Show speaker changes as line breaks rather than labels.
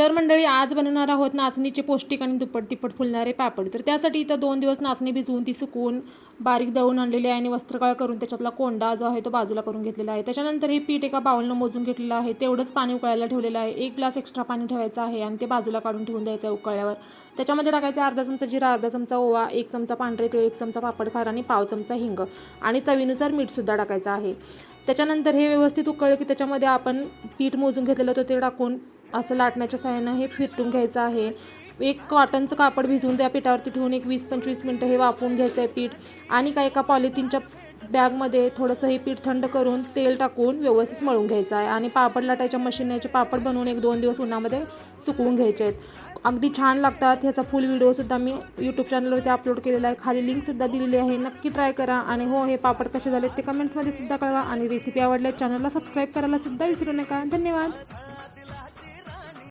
तर मंडळी आज बनवणार आहोत नाचणीचे पौष्टिक आणि दुप्पट तिप्पट फुलणारे पापड. तर त्यासाठी इथं दोन दिवस नाचणी भिजवून ती सुकवून बारीक दळून आणलेली आहे आणि वस्त्रकाळ करून त्याच्यातला कोंडा जो आहे तो बाजूला करून घेतलेला आहे. त्याच्यानंतर हे पीठ एका बाउलनं मोजून घेतलेलं आहे. तेवढंच पाणी उकळायला ठेवलेलं आहे. एक ग्लास एक्स्ट्रा पाणी ठेवायचं आहे आणि ते बाजूला काढून ठेवून द्यायचं आहे उकळल्यावर. त्याच्यामध्ये टाकायचं अर्धा चमचा जिरा अर्धा चमचा ओवा एक चमचा पांढरे तेल एक चमचा पापड खार आणि पाव चमचा हिंग आणि चवीनुसार मीठसुद्धा टाकायचं आहे. त्याच्यानंतर हे व्यवस्थित उकळलं की त्याच्यामध्ये आपण पीठ मोजून घेतलेलं होतं ते टाकून असं लाटण्याच्या सहाय्यानं हे फिरटून घ्यायचं आहे. एक कॉटनचं कापड भिजवून त्या पिठावरती ठेवून एक वीस पंचवीस मिनटं हे वापरून घ्यायचं आहे पीठ. आणि काय एका पॉलिथिनच्या बॅगमध्ये थोडंसं हे पीठ थंड करून तेल टाकून व्यवस्थित मळून घ्यायचं आहे. आणि पापड लाटायच्या मशीनचे पापड बनवून एक दोन दिवस उन्हामध्ये सुकवून घ्यायचे आहेत. अगदी छान लागतात. ह्याचा फुल व्हिडिओसुद्धा मी यूट्यूब चॅनलवरती अपलोड केलेला आहे. खाली लिंकसुद्धा दिलेली आहे. नक्की ट्राय करा. आणि हो हे पापड कसे झाले ते कमेंट्समध्ये सुद्धा कळवा. आणि रेसिपी आवडल्या चॅनलला सबस्क्राईब करायला सुद्धा विसरू नका. धन्यवाद.